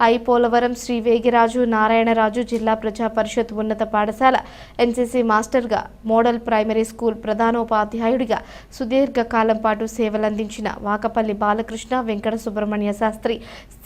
ఐపోలవరం శ్రీ వేగిరాజు నారాయణరాజు జిల్లా ప్రజా పరిషత్ ఉన్నత పాఠశాల ఎన్సీసీ మాస్టర్గా మోడల్ ప్రైమరీ స్కూల్ ప్రధానోపాధ్యాయుడిగా సుదీర్ఘ కాలం పాటు సేవలందించిన వాకపల్లి బాలకృష్ణ వెంకట సుబ్రహ్మణ్య శాస్త్రి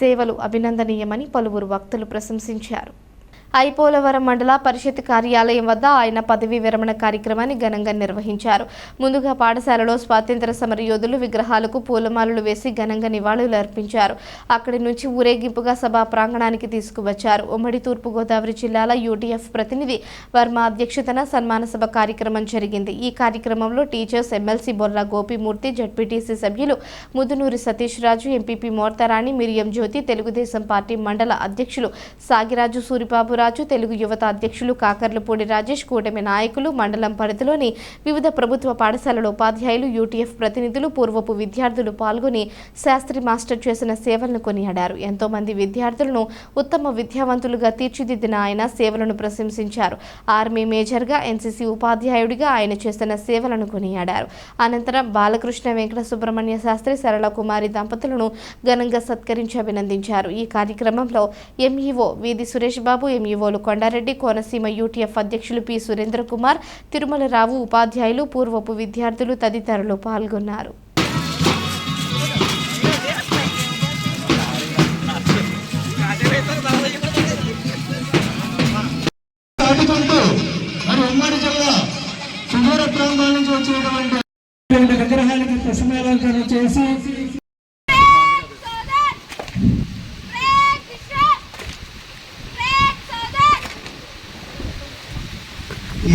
సేవలు అభినందనీయమని పలువురు వక్తలు ప్రశంసించారు. ఐపోలవరం మండల పరిషత్ కార్యాలయం వద్ద ఆయన పదవీ విరమణ కార్యక్రమాన్ని ఘనంగా నిర్వహించారు. ముందుగా పాఠశాలలో స్వాతంత్ర సమర యోధులు విగ్రహాలకు పూలమాలలు వేసి ఘనంగా నివాళులు అర్పించారు. అక్కడి నుంచి ఊరేగింపుగా సభా ప్రాంగణానికి తీసుకువచ్చారు. ఉమ్మడి తూర్పుగోదావరి జిల్లాల యూటీఎఫ్ ప్రతినిధి వర్మ అధ్యక్షతన సన్మాన సభ కార్యక్రమం జరిగింది. ఈ కార్యక్రమంలో teachers MLC Borra Gopimurthy ZPTC సభ్యులు ముదునూరి సతీష్ రాజు ఎంపీపీ మోర్తారాణి మిరియం జ్యోతి తెలుగుదేశం పార్టీ మండల అధ్యక్షులు సాగిరాజు సూరిబాబు రాజు తెలుగు యువత అధ్యక్షులు కాకర్లపూడి రాజేష్ కూటమి నాయకులు మండలం పరిధిలోని వివిధ ప్రభుత్వ పాఠశాలల ఉపాధ్యాయులు యూటీఎఫ్ ప్రతినిధులు పూర్వపు విద్యార్థులు పాల్గొని శాస్త్రి మాస్టర్ చేసిన సేవలను కొనియాడారు. ఎంతో మంది విద్యార్థులను ఉత్తమ విద్యావంతులుగా తీర్చిదిద్దిన ఆయన సేవలను ప్రశంసించారు. ఆర్మీ మేజర్గా ఎన్సీసీ ఉపాధ్యాయుడిగా ఆయన చేసిన సేవలను కొనియాడారు. అనంతరం బాలకృష్ణ వెంకట సుబ్రహ్మణ్య శాస్త్రి సరళ కుమారి దంపతులను ఘనంగా సత్కరించి అభినందించారు. ఈ కార్యక్రమంలో ఎంఈఓ వీధి సురేష్ బాబు ఎంఈఓలు కొండారెడ్డి కోనసీమ యూటీఎఫ్ అధ్యక్షులు పి సురేంద్ర కుమార్ తిరుమలరావు ఉపాధ్యాయులు పూర్వపు విద్యార్థులు తదితరులు పాల్గొన్నారు.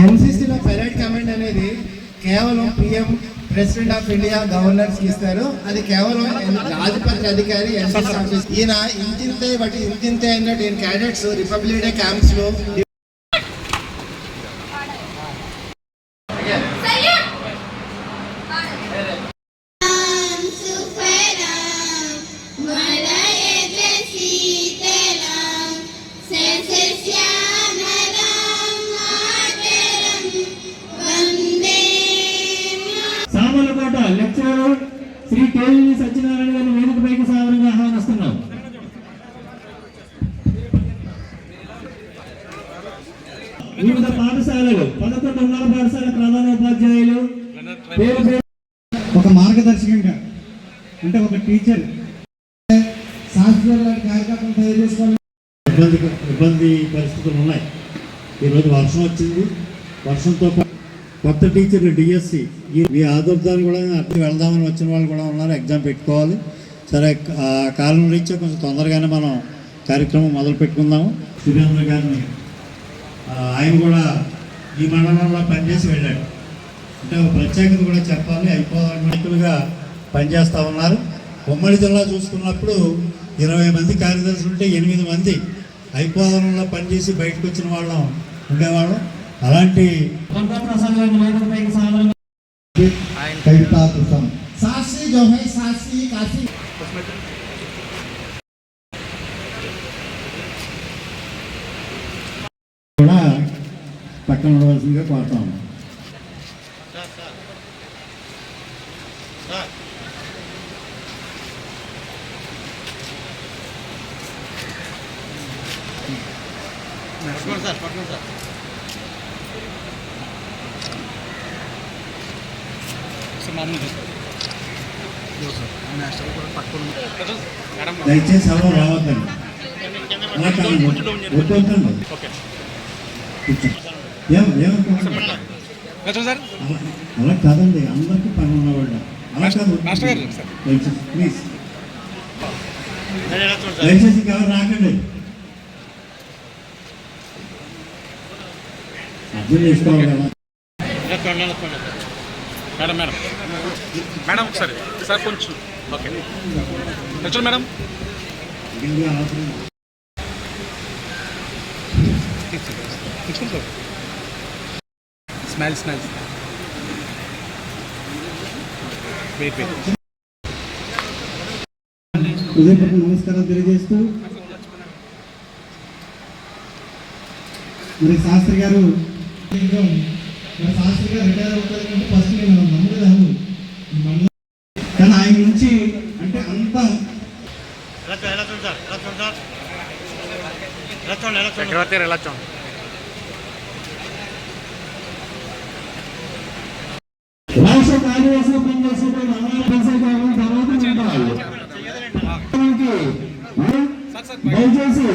ఎన్సీసీలో పెరేడ్ కమాండ్ అనేది కేవలం PM president of India governors ఇస్తారు. అది కేవలం రాజపత్రి అధికారి ఎన్సీసీ ఆఫీస్. ఈయన ఇంతింతే బట్టి ఇంతింతే అన్నట్టు ఈయన క్యాడెట్స్ రిపబ్లిక్ డే క్యాంప్స్లో శ్రీ కేవీ సత్యనారాయణ గారిని వేదికపైకి సాదరంగా ఆహ్వానిస్తున్నాం. వివిధ పాఠశాలలు పదకొండు ఉన్నత పాఠశాల ప్రధానోపాధ్యాయులు పేరు పేరు ఒక మార్గదర్శకంగా అంటే ఒక టీచర్ సాఫ్ట్వేర్ లాంటి కార్యక్రమం తయారు చేసుకోవాలి. ఇబ్బంది ఇబ్బంది పరిస్థితులు ఉన్నాయి. ఈరోజు వర్షం వచ్చింది. వర్షంతో పాటు కొత్త టీచర్ డిఎస్సి ఈ ఆదుర్దాన్ని కూడా అప్పుడు వెళ్దామని వచ్చిన వాళ్ళు కూడా ఉన్నారు. ఎగ్జామ్ పెట్టుకోవాలి. సరే ఆ కాలం రీత్యా కొంచెం తొందరగానే మనం కార్యక్రమం మొదలు పెట్టుకుందాము. సురేంద్ర గారిని ఆయన కూడా ఈ మండలంలో పనిచేసి వెళ్ళాడు. అంటే ప్రత్యేకత కూడా చెప్పాలి. అయిపోవాలన్నట్టుగా పనిచేస్తూ ఉన్నారు. ఉమ్మడి జిల్లా చూసుకున్నప్పుడు ఇరవై మంది కార్యదర్శులు ఉంటే ఎనిమిది మంది అయిపోవడంలో పనిచేసి బయటకు వచ్చిన వాళ్ళం ఉండేవాళ్ళం. అలాంటి కవితా కృతం సాక్షి జో హై సాక్షి కాశీ. కూడా పక్కన ఉండవలసిందిగా కోరుతాం సార్ పట్టుకోండి సార్. దయచేసి ఎవరు రావద్దండి. అలా- అలా కాదండి అందరికీ పని ఉన్నవాళ్ళు. అలా కాదు. దయచేసి ప్లీజ్. దయచేసి ఎవరు రాకండి. అర్థం చేసుకోవాలి కదా. Madam madam. మేడం ఒకసారి. సార్ కొంచెం. ఓకే. కొంచెం madam. Smile smile. Wait wait. హృదయపూర్వక నమస్కారం తెలియజేస్తూ మరి శాస్త్రి గారు శాస్త్రి గారు రిటైర్ అవుతారు అంటే ఫస్ట్ నేను నమ్మలేదు ఈ మండలం కానీ ఆయన నుంచి అంటే అంత చక్రవర్తి రిలాక్స్ రాష్ట్ర కార్యదర్శిగా పనిచేసేటువంటి అమ్మాయి పనిచేసేవాళ్ళు తర్వాత దయచేసి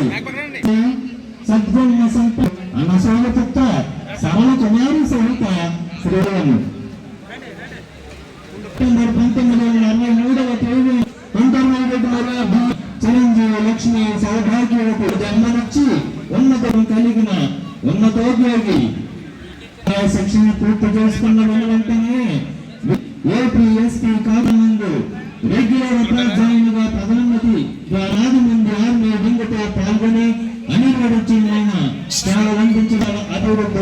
సద్గుణ సంత అన్న సోదత సరళ కుమారి సహిత శ్రీరాము పంతొమ్మిది చిరంజీవి లక్ష్మి సౌభాగ్యులకు జన్మనిచ్చి ఉన్నతం కలిగిన ఉన్నతోద్యోగి. శిక్షణ పూర్తి చేసుకున్న వెంటనే ఏపీ ఎస్పీ కాకముందు రెగ్యులర్ ఉపాధ్యాయులుగా పదోన్నతి వేలాది మంది ఆర్మీ వింగుతో పాల్గొని అనివడించిన సేవలు అందించిన అభివృద్ధిలో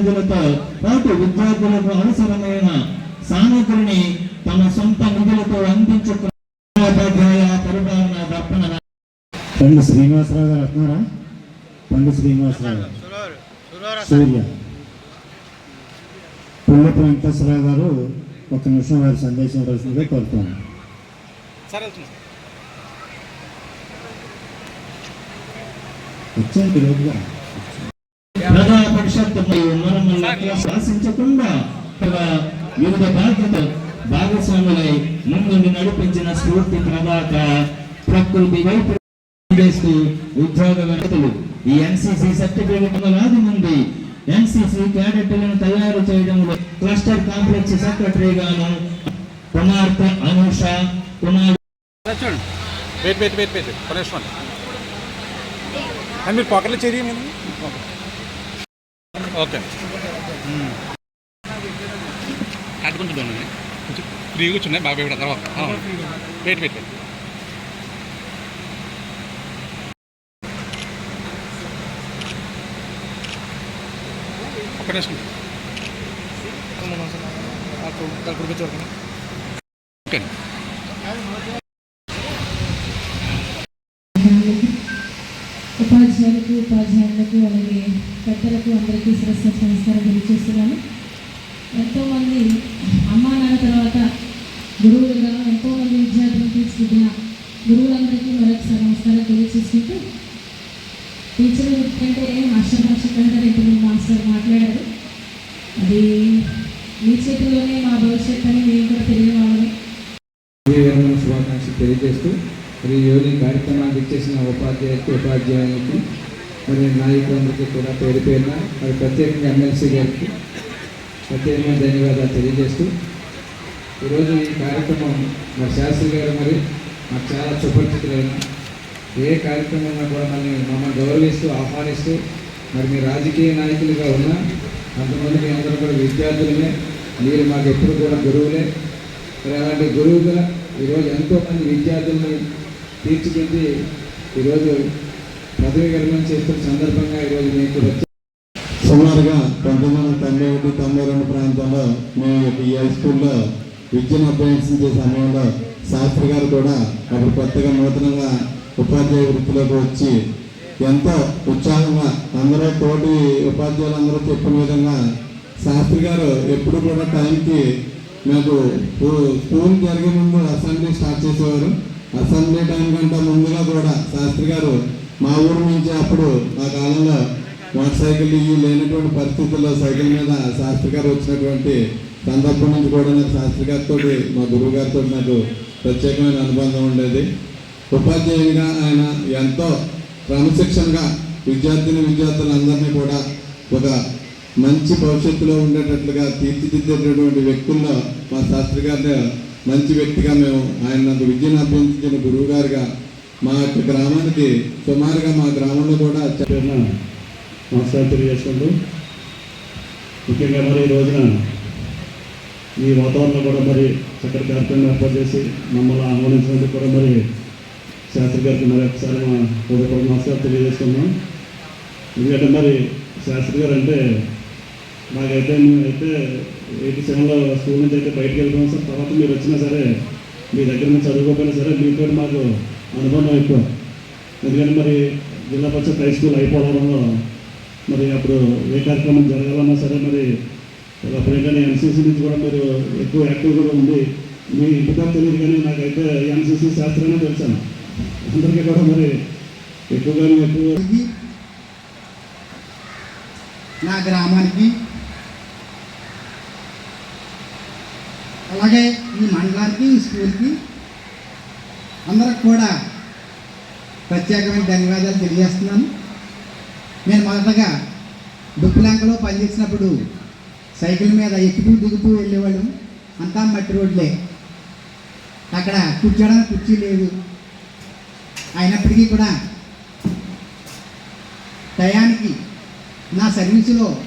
నిధులతో పాటు విద్యార్థులకు అవసరమైన సామగ్రిని తమ సొంత నిధులతో అందించుకున్న పరిపాలన దర్పణ పండు శ్రీనివాసరావు గారు వస్తున్నారా? పండు శ్రీనివాసరావు సూర్య. పుల్లపు వెంకటేశ్వరరావు గారు ఒక నిమిషం వారి సందేశం ఇవ్వాల్సిందిగా కోరుతున్నాను. సార్ వెళ్తున్నా వచ్చాను పిలుపుగా పరిషత్ మనల్ని శాసించకుండా వివిధ బాధ్యత భాగస్వాములై నడిపించిన స్ఫూర్తి ప్రదాత ప్రకృతి వైపు చేస్తూ ఉద్యోగ వ్యక్తులు. ఈ ఎన్సీసీ సర్టిఫికేట్ వందలాది మంది ఎన్సీసీ క్యాడెట్లను తయారు చేయడంలో క్లస్టర్ కాంప్లెక్స్ సెక్రటరీగాను కుమార్తె అనూష కుమార్ మీరు పాకెట్లో చేరి ఓకే. అది కొంచెం ఫ్రీగా కూర్చున్నాయి. బాగా భయపడ తర్వాత. వెయిట్ వెయిట్ వెయిట్ ఒక్క నిమిషం. ఓకే. ఉపాధ్యాయులకు ఉపాధ్యాయులకు అలాగే పెద్దలకు అందరికీ శ్రద్ధ నమస్కారం తెలియజేస్తున్నాను. ఎంతోమంది అమ్మా నాన్న తర్వాత గురువులుగా ఎంతోమంది విద్యార్థులను తీర్చిదిద్దిన గురువులందరికీ మరొకసారి నమస్కారం తెలియజేసుకుంటూ టీచర్ కంటే మాస్టర్ మాస్టర్ కంటే రెండు మాస్టర్ మాట్లాడారు. అది మీ చేతిలోనే మా భవిష్యత్ అని మేము కూడా తెలియని శుభాకాంక్షలు తెలియజేస్తూ మరి ఈరోజు కార్యక్రమానికి ఇచ్చేసిన ఉపాధ్యాయులకు ఉపాధ్యాయులకి మరి నాయకులందరికీ కూడా పేరు పేరున మరి ప్రత్యేకంగా ఎమ్మెల్సీ గారికి ప్రత్యేకంగా ధన్యవాదాలు తెలియజేస్తూ ఈరోజు ఈ కార్యక్రమం మరి శాస్త్రి గారు మరి మాకు చాలా సుపరిచితులైన ఏ కార్యక్రమంలో కూడా మళ్ళీ మమ్మల్ని గౌరవిస్తూ ఆహ్వానిస్తూ మరి మీ రాజకీయ నాయకులుగా ఉన్న అంతమంది మీ అందరూ కూడా విద్యార్థులనే మీరు మాకు ఎప్పుడు కూడా గురువులే. మరి అలాంటి గురువుగా ఈరోజు ఎంతోమంది విద్యార్థుల్ని తీర్చిదిద్ది ఈరోజు పదవి విరమణ చేస్తున్న సందర్భంగా ఈరోజు మీకు సుమారుగా పంతొమ్మిది వందల తొంభై ఒకటి తొంభై రెండు ప్రాంతంలో మేము ఈ హై స్కూల్లో విద్యను అభ్యసించే సమయంలో శాస్త్రి గారు కూడా అప్పుడు కొత్తగా నూతనంగా ఉపాధ్యాయ వృత్తిలోకి వచ్చి ఎంతో ఉత్సాహంగా అందరూ తోటి ఉపాధ్యాయులందరూ చెప్పిన విధంగా శాస్త్రి గారు ఎప్పుడు కూడా టైంకి నాకు స్కూల్ జరిగే ముందు అసెంబ్లీ స్టార్ట్ చేసేవారు. అసెంబ్లీ టైం కంటే ముందుగా కూడా శాస్త్రి గారు మా ఊరు నుంచి అప్పుడు ఆ కాలంలో మోటార్ సైకిల్ ఇవి లేనటువంటి పరిస్థితుల్లో సైకిల్ మీద శాస్త్రి గారు వచ్చినటువంటి సందర్భం నుంచి కూడా నాకు శాస్త్రి గారితో మా గురువు గారితో నాకు ప్రత్యేకమైన అనుబంధం ఉండేది. ఉపాధ్యాయునిగా ఆయన ఎంతో క్రమశిక్షణగా విద్యార్థిని విద్యార్థులందరినీ కూడా ఒక మంచి భవిష్యత్తులో ఉండేటట్లుగా తీర్చిదిద్దేటటువంటి వ్యక్తుల్లో మా శాస్త్రి గారిని మంచి వ్యక్తిగా మేము ఆయన నాకు విద్యను అభ్యర్థించిన గురువు గారుగా మా యొక్క గ్రామానికి సుమారుగా మా గ్రామంలో కూడా చెప్పిన నమస్కారం తెలియజేసుకుంటూ ముఖ్యంగా మరి ఈ రోజున ఈ వాతావరణంలో కూడా మరి చక్కటి కార్యక్రమం ఏర్పాటు చేసి మమ్మల్ని ఆహ్వానించినందుకు కూడా మరి శాస్త్రి గారికి మరి ఒకసారి మా నమస్కారం తెలియజేస్తున్నాం ఎందుకంటే మరి శాస్త్రి గారు అంటే నాకైతే అయితే ఎయిటీ సెవెన్లో స్కూల్ నుంచి అయితే బయటకు వెళ్ళిపోయాం సార్. తర్వాత మీరు వచ్చినా సరే మీ దగ్గర నుంచి చదువుకోకపోయినా సరే మీతో మాకు అనుబంధం ఎక్కువ. ఎందుకంటే మరి జిల్లా పరిషత్ హై స్కూల్ అయిపోవడంలో మరి అప్పుడు ఏ కార్యక్రమం జరగాలన్నా సరే మరి అప్పుడేంటనే ఎన్సీసీ నుంచి కూడా మీరు ఎక్కువ యాక్టివ్ కూడా ఉంది మీ ఇంటికా తెలియదు కానీ నాకైతే ఎన్సీసీ శాస్త్రమే తెలుసాను అందరికీ కూడా మరి ఎక్కువగా ఎక్కువ నా గ్రామానికి అలాగే ఈ మండలానికి ఈ స్కూల్కి అందరికి కూడా ప్రత్యేకమైన ధన్యవాదాలు తెలియజేస్తున్నాను. నేను మొదటగా దుప్పులంకలో పనిచేసినప్పుడు సైకిల్ మీద ఎక్కుతూ దిగుతూ వెళ్ళేవాళ్ళం. అంతా మట్టి రోడ్లే. అక్కడ కూర్చోడానికి కుర్చీ లేదు. అయినప్పటికీ కూడా టయానికి నా సర్వీసులో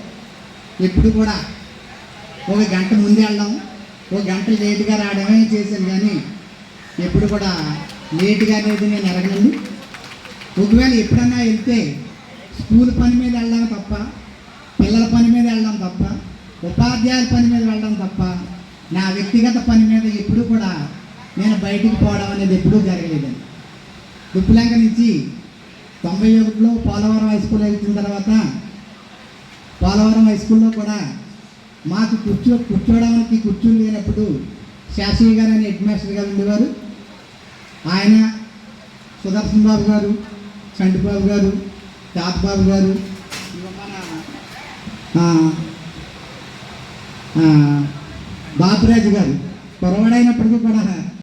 ఎప్పుడు కూడా ఒక గంట ముందే వెళ్ళడం ఒక గంట లేటుగా రావడమే చేశాను కానీ ఎప్పుడు కూడా లేటుగా అనేది నేను ఎరగనండి ఒకవేళ ఎప్పుడన్నా వెళ్తే స్కూల్ పని మీద వెళ్ళడం తప్ప పిల్లల పని మీద వెళ్ళడం తప్ప ఉపాధ్యాయుల పని మీద వెళ్ళడం తప్ప నా వ్యక్తిగత పని మీద ఎప్పుడు కూడా నేను బయటికి పోవడం అనేది ఎప్పుడూ జరగలేదండి. దుప్పులంక నుంచి తొంభై ఒకటిలో పోలవరం హై స్కూల్ వెళ్తున్న తర్వాత పోలవరం హై స్కూల్లో కూడా మాకు కూర్చో కూర్చోవడానికి కూర్చుని లేనప్పుడు శాస్త్రి గారు అని హెడ్ మాస్టర్ గారు ఉండేవారు. ఆయన సుదర్శన్ బాబు గారు చంటిబాబు గారు తాతబాబు గారు మన ఆ, గారు. పొరవాడైనప్పటికీ కూడా